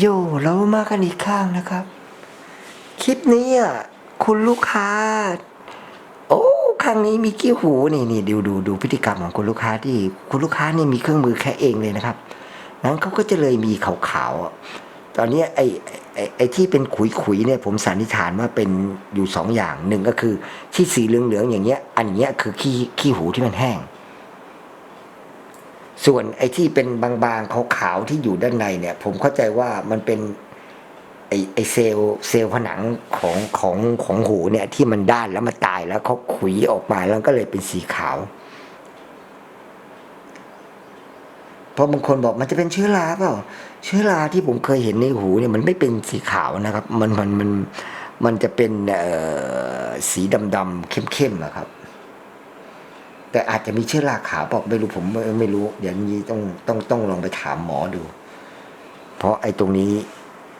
โยเรามากันอีกข้างนะครับ คลิปนี้อะคุณลูกค้า โอ้ครั้งนี้มีกี้หูนี่นี่ดูดูดูพฤติกรรมของคุณลูกค้าที่ คุณลูกค้านี่มีเครื่องมือแค่เองเลยนะครับ นั้นเขาก็จะเลยมีขาวๆตอนนี้ไอ้ไอ้ไอ้ที่เป็นขุยๆเนี่ยผมสันนิษฐานว่าเป็นอยู่สองอย่างหนึ่งก็คือที่สีเหลืองๆอย่างเงี้ย อันเนี้ยคือขี้ขี้หูที่มันแห้ง ส่วนไอ้ที่เป็นบางๆขาวๆที่อยู่ด้านในเนี่ย ผมเข้าใจว่ามันเป็นไอไอเซลล์เซลล์ผนังของของของหูเนี่ย ที่มันด้านแล้วมันตายแล้วเขาขุยออกมาแล้วก็เลยเป็นสีขาว เพราะบางคนบอกมันจะเป็นเชื้อราเปล่าเชื้อราที่ผมเคยเห็นในหูเนี่ยมันไม่เป็นสีขาวนะครับ มันมันมันมันจะเป็นเอ่อสีดำๆเข้มๆนะครับ แต่อาจจะมีเชื้อราขาวบอกไม่รู้ผมไม่รู้ เดี๋ยวนี้ต้องต้องต้องลองไปถามหมอดู เพราะไอ้ตรงนี้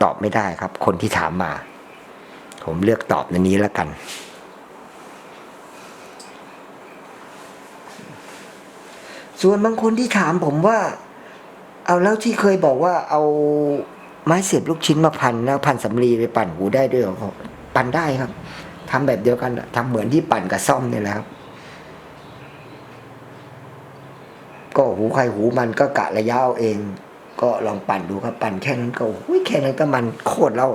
ตอบไม่ได้ครับ คนที่ถามมา ผมเลือกตอบในนี้แล้วกัน ส่วนบางคนที่ถามผมว่า เอาแล้วที่เคยบอกว่าเอาไม้เสียบลูกชิ้นมาพันแล้วพันสำลีไปปั่นหูได้ด้วยหรอปั่นได้ครับทำแบบเดียวกันทำเหมือนที่ปั่นกับซ่อมนี่แหละครับ ก็หูใครหูมันก็กะระยะเอาเอง ก็ลองปั่นดูครับ ปั่นแค่นั้นก็อุ้ยแค่นั้นก็มันโคตรแล้ว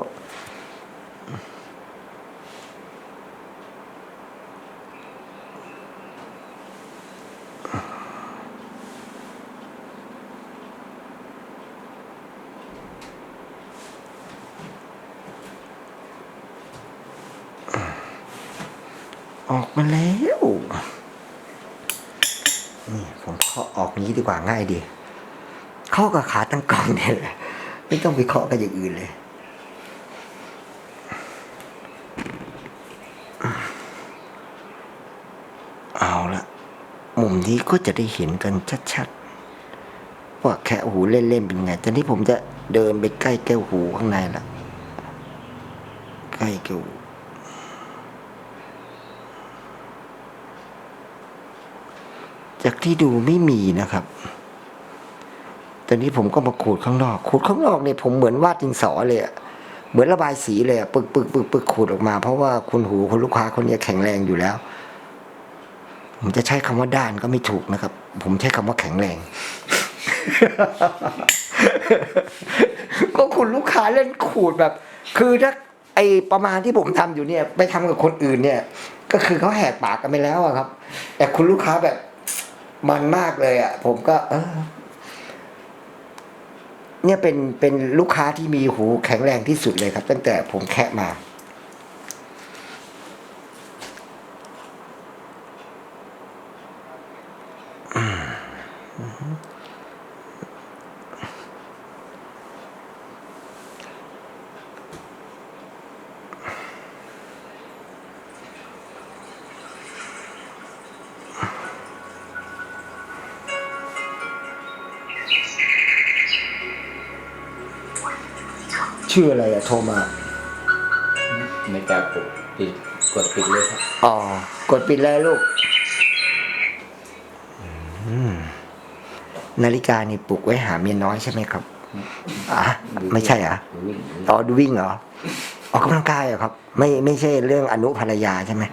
ออกมาแล้ว นี่ผมเคาะออกนี้ดีกว่าง่ายดีเข้ากับขาตั้งกล้องเนี่ยแหละไม่ต้องไปเคาะกับอย่างอื่นเลยเอาละมุมนี้ก็จะได้เห็นกันชัดๆว่าแค่หูเล่นๆเป็นไงตอนนี้ผมจะเดินไปใกล้แก้วหูข้างในละใกล้แก้วหู จากที่ดูไม่มีนะครับตอนนี้ผมก็มาขูดข้างนอกขูดข้างนอกเนี่ยผมเหมือนวาดดินสอเลยอะเหมือนระบายสีเลยอะปึกปึกปึกปึกขูดออกมา เพราะว่าคุณหูคุณลูกค้าคนนี้แข็งแรงอยู่แล้ว ผมจะใช้คำว่าด้านก็ไม่ถูกนะครับ ผมใช้คำว่าแข็งแรง ก็คุณลูกค้าเล่นขูดแบบ คือถ้าไอประมาณที่ผมทำอยู่เนี่ย ไปทำกับคนอื่นเนี่ย ก็คือเขาแหกปากกันไปแล้วอะครับ แต่คุณลูกค้าแบบ มันมากเลยอะ ผมก็ เออ เนี่ยเป็นเป็นลูกค้าที่มีหูแข็งแรงที่สุดเลยครับ ตั้งแต่ผมแคะมา ชื่ออะไรอะโทรมา ไม่กล้ากดปิดกดปิดเลยครับอ๋อ กดปิดเลยลูกอืมนาฬิกานี่ปลุกไว้หาเมียน้อยใช่ไหมครับอะไม่ใช่เหรอะวิ่งอ๋อดูวิ่งเหรอ ออกกำลังกายเหรอครับ ไม่ไม่ใช่เรื่องอนุภรรยาใช่ไหม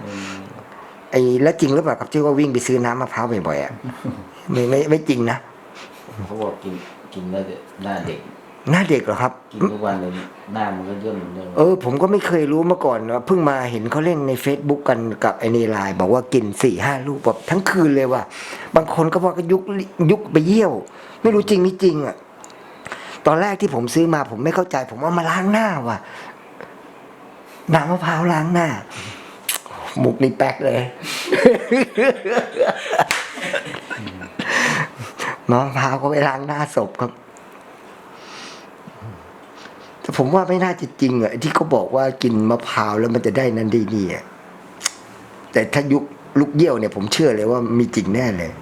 ไอ้แล้วจริงหรือเปล่าครับที่ว่าวิ่งไปซื้อน้ำมะพร้าวบ่อยๆอะไม่ไม่ไม่จริงนะ เขาบอกกินกินแล้วหน้าเด็ก หน้าเด็กเหรอครับ กินทุกวันเลยหน้ามันก็ย่นย่นเออ ผมก็ไม่เคยรู้มาก่อนว่าเพิ่งมาเห็นเขาเล่นใน Facebook กันกับไอ้นี่ไลน์บอกว่ากินสี่ห้าลูกแบบทั้งคืนเลยว่ะบางคนก็บอกก็ยุกยุกไปเยี่ยว ไม่รู้จริงไม่จริงอะ ตอนแรกที่ผมซื้อมาผมไม่เข้าใจ ผมเอามาล้างหน้าว่ะน้ำมะพร้าวล้างหน้าหมุกนี่แป๊กเลย น้ำมะพร้าวก็ไปล้างหน้าศพครับแต่ ผมว่าไม่น่าจะจริงอะไอที่เขาบอกว่ากินมะพร้าวแล้วมันจะได้นั่นได้นี่อะแต่ถ้ายุคลูกเยี่ยวเนี่ยผมเชื่อเลยว่ามีจริงแน่เลย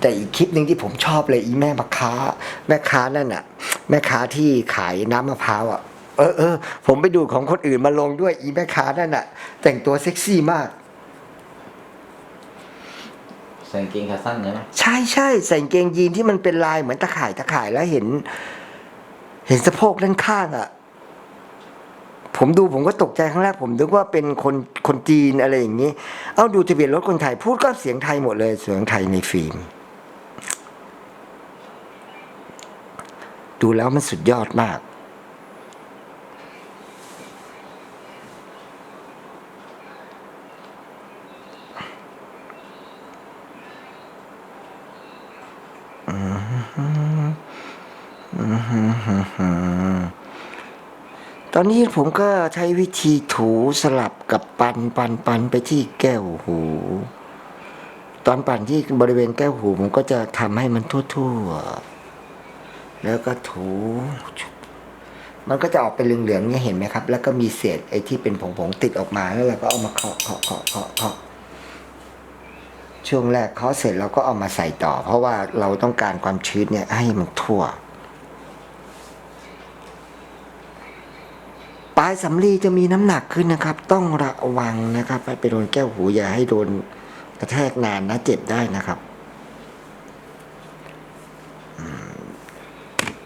แต่อีกคลิปหนึ่งที่ผมชอบเลยอีแม่มะค้า แม่ค้านั่นอะ แม่ค้าที่ขายน้ำมะพร้าวอะเออเออผมไปดูของคนอื่นมาลงด้วยอีแม่ค้านั่นอะ แต่งตัวเซ็กซี่มาก ใส่กางเกงขาสั้นใช่ไหมใช่ใช่ใส่กางเกงยีนที่มันเป็นลายเหมือนตะข่ายตะข่ายแล้วเห็น เห็นสะโพกด้านข้างอะ่ะ ผมดูผมก็ตกใจครั้งแรกผมนึกว่าเป็นคนคนจีนอะไรอย่างนี้ เอาดูทะเบียนรถคนไทยพูดก็เสียงไทยหมดเลยเสียงไทยในฟิล์มดูแล้วมันสุดยอดมาก อนนี้ผมก็ใช้วิธีถูสลับกับปันปันปันไปที่แก้วหู ตอนปั่นที่บริเวณแก้วหูผมก็จะทำให้มันทั่วๆ แล้วก็ถู มันก็จะออกเป็นเหลืองๆเนี่ยเห็นไหมครับ แล้วก็มีเศษไอ้ที่เป็นผงๆติดออกมาแล้วเราก็เอามาเคาะเคาะเคาะเคาะเคาะช่วงแรกเคาะเสร็จเราก็เอามาใส่ต่อ เพราะว่าเราต้องการความชื้นเนี่ยให้มันทั่ว ปลายสำลีจะมีน้ำหนักขึ้นนะครับ ต้องระวังนะครับไปโดนแก้วหูอย่าให้โดนกระแทกนานนะเจ็บได้นะครับ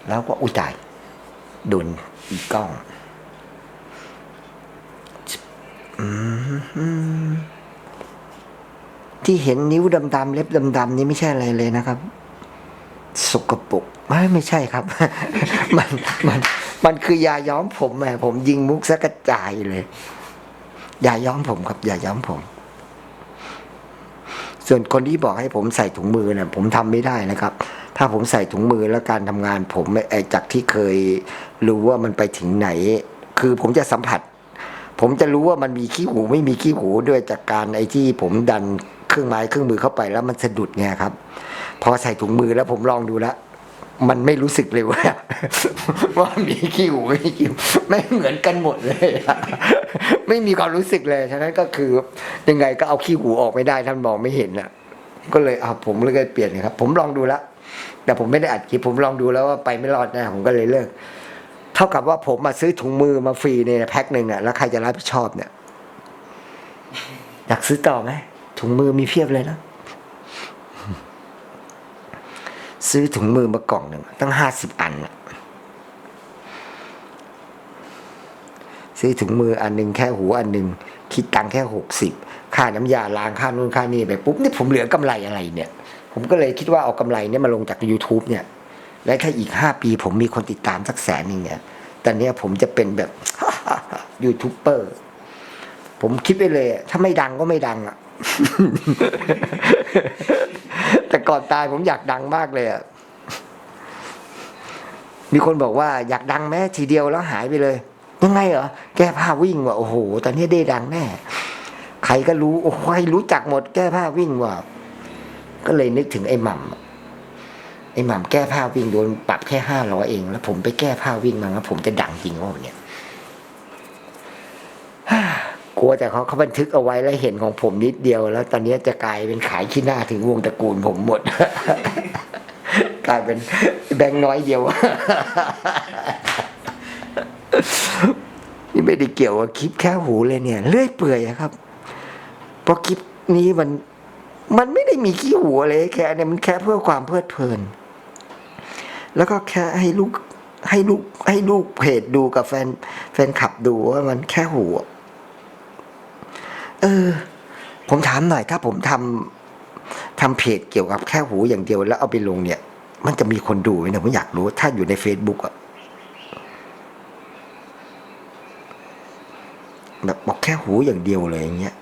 แล้วก็อุยตายโดนอีกกล้องอที่เห็นนิ้วดำๆเล็บดำๆนี่ไม่ใช่อะไรเลยนะครับ สกปรกไม่ไม่ใช่ครับ มันมัน มันคือยาย้อมผมแหมผมยิงมุกซะกระจายเลยยาย้อมผมครับยาย้อมผม ส่วนคนที่บอกให้ผมใส่ถุงมือเนี่ยผมทำไม่ได้นะครับ ถ้าผมใส่ถุงมือแล้วการทำงานผมไอจากที่เคยรู้ว่ามันไปถึงไหน คือผมจะสัมผัส ผมจะรู้ว่ามันมีขี้หูไม่มีขี้หูด้วยจากการไอที่ผมดันเครื่องไม้เครื่องมือเข้าไปแล้วมันสะดุดไงครับ พอใส่ถุงมือแล้วผมลองดูแล้ว มันไม่รู้สึกเลยว่าว่ามีขี้หูไม่มีขี้หูไม่เหมือนกันหมดเลย ไม่มีความรู้สึกเลยฉะนั้นก็คือยังไงก็เอาขี้หูออกไม่ได้ท่านมองไม่เห็นอะ ก็เลยเอาผมเลยเปลี่ยนครับ ผมลองดูแล้วแต่ผมไม่ได้อัดคลิปผมลองดูแล้วว่าไปไม่รอดน่ผมก็เลยเลิกเท่ากับว่าผมมาซื้อถุงมือมาฟรีเนี่ยแพ็คหนึ่งอะแล้วใครจะรับผิดชอบเนี่ยอยากซื้อต่อไหมถุงมือมีเพียบเลยนะ ซื้อถุงมือมากล่องหนึ่งตั้งห้าสิบอันนะซื้อถุงมืออันหนึ่งแค่หูอันหนึ่งคิดตังค์แค่หกสิบค่าน้ำยาล้างค่านู่นค่านี่ไปปุ๊บนี่ผมเหลือกำไรอะไรเนี่ย ผมก็เลยคิดว่าเอากำไรเนี่ยมาลงจาก YouTube เนี่ย และแค่อีกห้าปี ผมมีคนติดตามสักแสนหนึ่งเนี่ยตอนเนี้ยผมจะเป็นแบบยูทูบเบอร์ผมคิดไปเลย ถ้าไม่ดังก็ไม่ดังอะ ก่อนตายผมอยากดังมากเลยอะมีคนบอกว่าอยากดังแม้ทีเดียวแล้วหายไปเลย ยังไงเหรอแก้ผ้าวิ่งว่ะโอ้โหตอนนี้ได้ดังแน่ใครก็รู้โอ้ใครรู้จักหมด แก้ผ้าวิ่งว่ะก็เลยนึกถึงไอ้หม่ำไอ้หม่ำแก้ผ้าวิ่งโดนปรับแค่ห้าร้อยเอง แล้วผมไปแก้ผ้าวิ่งมาแล้วผมจะดังจริงวะเนี่ย กลัวแต่เขาเขาบันทึกเอาไว้แล้วเห็นของผมนิดเดียว แล้วตอนนี้จะกลายเป็นขายขี้หน้าถึงวงตระกูลผมหมด กลายเป็นแบงค์น้อยเดียว นี่ไม่ได้เกี่ยวกับคลิปแค่หูเลยเนี่ย เลื่อยเปื่อยครับ เพราะคลิปนี้มัน มันไม่ได้มีขี้หูเลยแค่เนี่ยมันแค่เพื่อความเพลิดเพลิน แล้วก็แค่ให้ลูกให้ลูกให้ลูกเพจดูกับแฟนแฟนขับดูว่ามันแค่หูอะ เออ ผมถามหน่อยถ้าผมทำทำเพจเกี่ยวกับแค่หูอย่างเดียวแล้วเอาไปลงเนี่ย มันจะมีคนดูไหมนี่ยผมอยากรู้ ถ้าอยู่ใน Facebook อะแบบบอกแค่หูอย่างเดียวเลยอย่างเงี้ย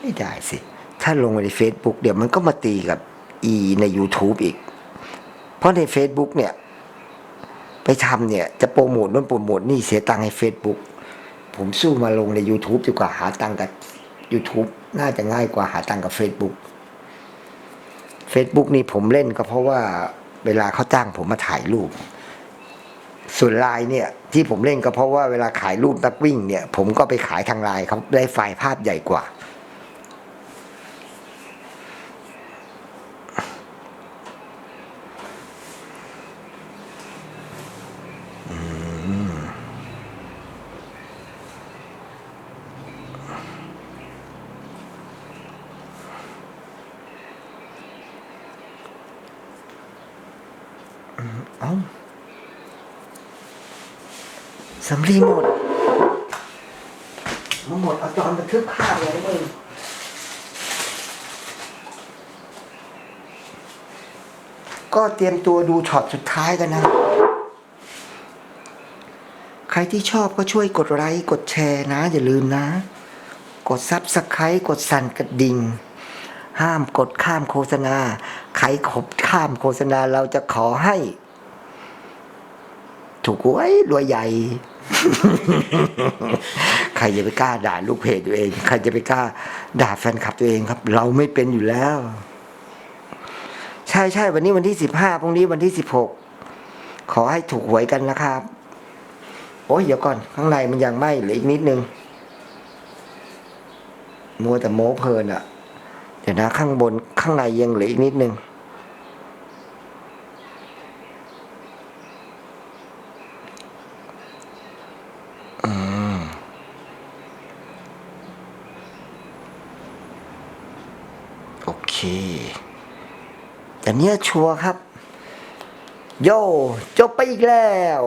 ไม่ได้สิ ถ้าลงใน Facebook เดี๋ยวมันก็มาตีกับอีใน YouTube อีก เพราะใน Facebook เนี่ย ไปทำเนี่ย จะโปรโมทนู่นโปรโมทนี่เสียตังค์ให้ Facebook ผมสู้มาลงใน YouTube ดีกว่าหาตังค์กับ YouTube น่าจะง่ายกว่าหาตังค์กับ Facebook Facebook นี่ผมเล่นก็เพราะว่าเวลาเขาจ้างผมมาถ่ายรูป ส่วนไลน์เนี่ย ที่ผมเล่นก็เพราะว่าเวลาขายรูปนักวิ่งเนี่ย ผมก็ไปขายทางไลน์เขาได้ไฟล์ภาพใหญ่กว่า เอ้าสำลีหมดมาหมดเอาตอนบันทึกภาพเลยมึงก็เตรียมตัวดูช็อตสุดท้ายกันนะ ใครที่ชอบก็ช่วยกดไลค์กดแชร์นะ อย่าลืมนะ กดซับสไครต์กดสั่นกระดิ่ง ห้ามกดข้ามโฆษณา ใครขบข้ามโฆษณาเราจะขอให้ ถูกหวยรวยใหญ่ ใครจะไปกล้าด่าลูกเพจตัวเอง ใครจะไปกล้า ด่าแฟนคลับตัวเองครับ เราไม่เป็นอยู่แล้ว ใช่ใช่วันนี้วันที่สิบห้าพรุ่งนี้วันที่สิบหกขอให้ถูกหวยกันนะครับ โอ้ยเดี๋ยวก่อนข้างในมันยังไหม่เหลืออีกนิดนึงมัวแต่โม้เพลินอะเดี๋ยวนะข้างบนข้างในยังเหลืออีกนิดนึงอืมโอเคแต่เนี้ยชัวร์ครับ โยจบไปอีกแล้ว